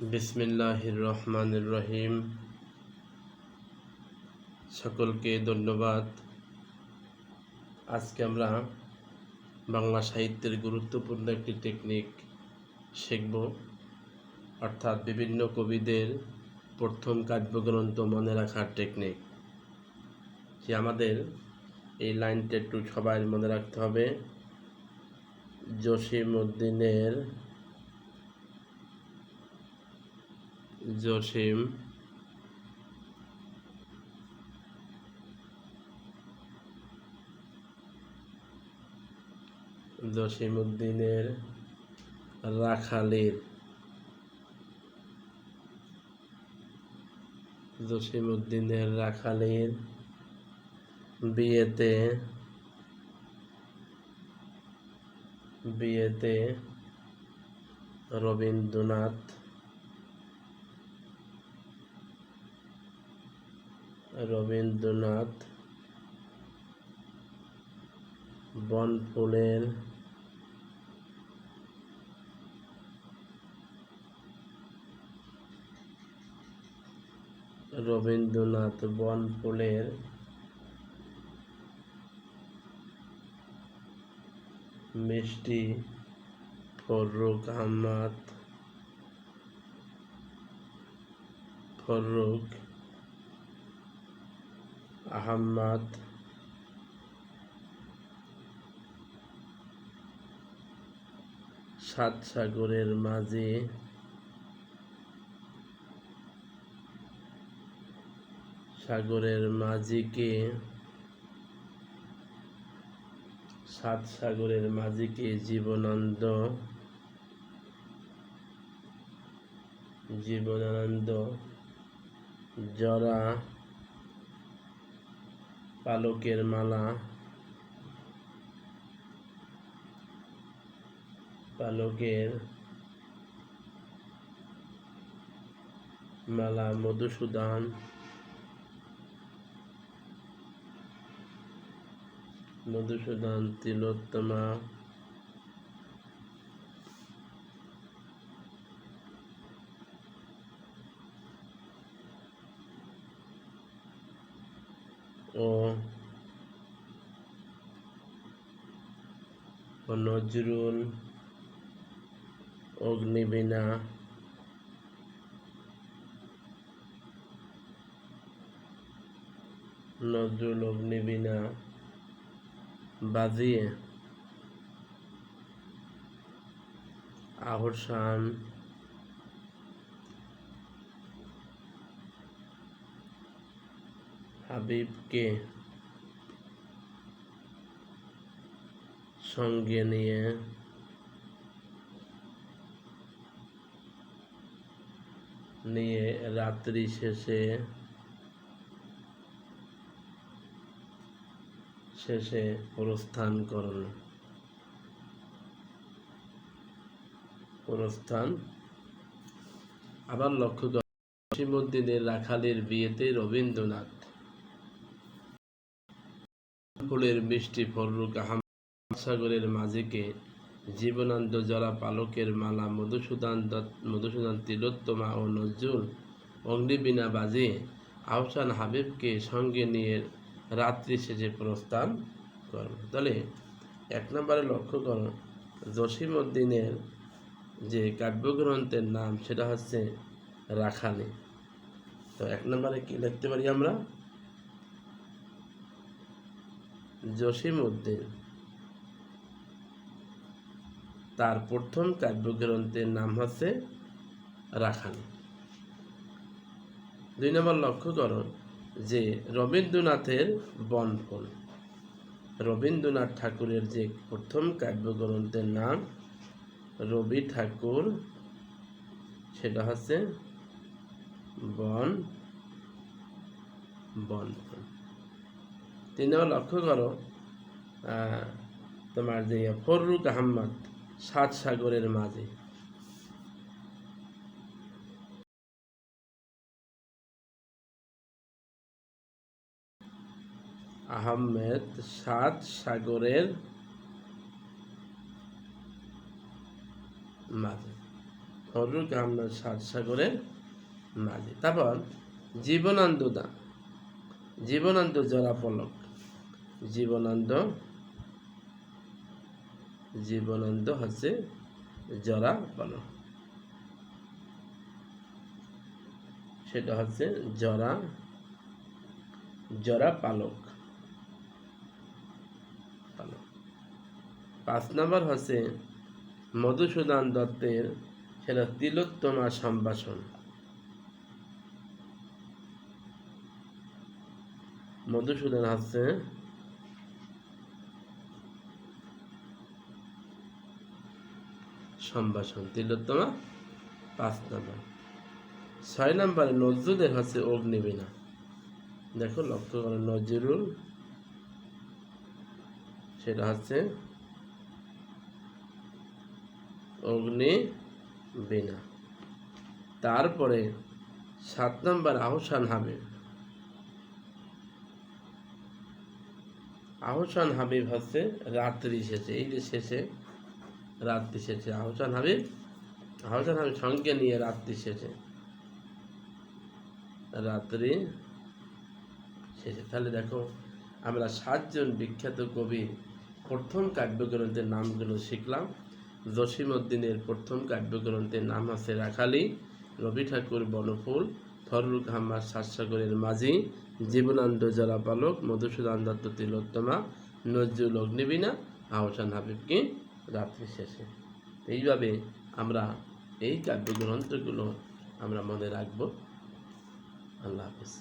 বিসমিল্লাহির রহমানির রহিম সকলকে ধন্যবাদ। আজকে আমরা বাংলা সাহিত্যের গুরুত্বপূর্ণ একটি টেকনিক শিখব, অর্থাৎ বিভিন্ন কবিদের প্রথম কাব্যগ্রন্থ মনে রাখার টেকনিক যে আমাদের এই লাইনটা একটু সবাই মনে রাখতে হবে। জসিম উদ্দিনের জসিম। জসিম উদ্দিনের রাখালের। জসিম উদ্দিনের রাখালের বিয়েতে বিয়েতে রবীন্দ্রনাথ রবীন্দ্রনাথ বনফুলের রবীন্দ্রনাথ বনফুলের মিষ্টি ফররুক আহমদ ফররুক আহম্মদ। সাত সাগরের মাঝে সাগরের মাঝিকে সাত সাগরের মাঝিকে জীবনানন্দ জীবনানন্দ জরা পালকের মালা। পালকের মালা মধুসূদন। মধুসূদন তিলোত্তমা। ও। নজরুল অগ্নিবীণা নজরুল অগ্নিবীণা বাজিয়ে আহসান হাবিবকে সঙ্গে নিয়ে নিয়ে রাত্রি শেষে শেষে প্রস্থান করল প্রস্থান। আবার লক্ষ্য কর রাখালের বিয়েতে রবীন্দ্রনাথ ফুলের মিষ্টি ফররুক আহমদ সাগরের মাঝিকে জীবনানন্দ জরা পালকের মালা মধুসূদন দত্ত, মধুসূদন তিলোত্তমা ও নজরুল অগ্নিবীণা বাজিয়ে আহসান হাবিবকে সঙ্গে নিয়ে রাত্রি শেষে প্রস্থান করো তাহলে এক নম্বরে লক্ষ্য করো জসিম উদ্দিনের যে কাব্যগ্রন্থের নাম সেটা হচ্ছে রাখালি তো এক নম্বরে কি লিখতে পারি আমরা? জসিম উদ্দিন তার প্রথম কাব্যগ্রন্থের নাম হচ্ছে রাখালি। দুই নম্বর লক্ষ্য করো যে রবীন্দ্রনাথের বনফুল। রবীন্দ্রনাথ ঠাকুরের যে প্রথম কাব্যগ্রন্থের নাম রবি ঠাকুর, সেটা হচ্ছে বন বনফুল। তিন নম্বর লক্ষ্য করো তোমার যে ফররুক আহমদ সাত সাগরের মাঝে। আহমেদ সাত সাগরের মাঝে। ফরুক আহমদ সাত সাগরের মাঝে। তারপর জীবনানন্দ দা জীবনানন্দ জরা পলক জীবনানন্দ জীবনানন্দ হচ্ছে জরা পলক সেটা হচ্ছে জরা জরা পালক। পালক। পাঁচ নম্বর হচ্ছে মধুসূদন দত্তের সেটা তিলোত্তমা সম্ভাষণ। মধুসূদন হচ্ছে সম্ভাষণ। তিলোত্তমা পাঁচ নম্বর। ছয় নম্বরে নজরুলের হচ্ছে অগ্নিবীণা দেখো, লক্ষ্য করো নজরুল, সেটা হচ্ছে অগ্নি বীণা তারপরে সাত নম্বর, আহসান হাবিব। আহসান হাবিব হচ্ছে রাত্রি শেষে, এই যে শেষে রাত্রি শেষে আহসান হাবিব আহসান হাবিব সঙ্গে নিয়ে রাত্রি শেষে রাত্রি শেষে তাহলে দেখো, আমরা সাতজন বিখ্যাত কবি প্রথম কাব্যগ্রন্থের নামগুলো শিখলাম। জসিমউদ্দিনের প্রথম কাব্যগ্রন্থের নাম আছে রাখালি, রবি ঠাকুর বনফুল ফররুক আহমদ সাতসাগরের মাঝি, জীবনানন্দ জলাপালক, মধুসূদন দত্ত তিলোত্তমা, নজরুল অগ্নিবীণা, আহসান হাবিবকে রাত্রি শেষে। এইভাবে আমরা এই কাব্যগ্রন্থগুলো আমরা মনে রাখব। আল্লাহ হাফিজ।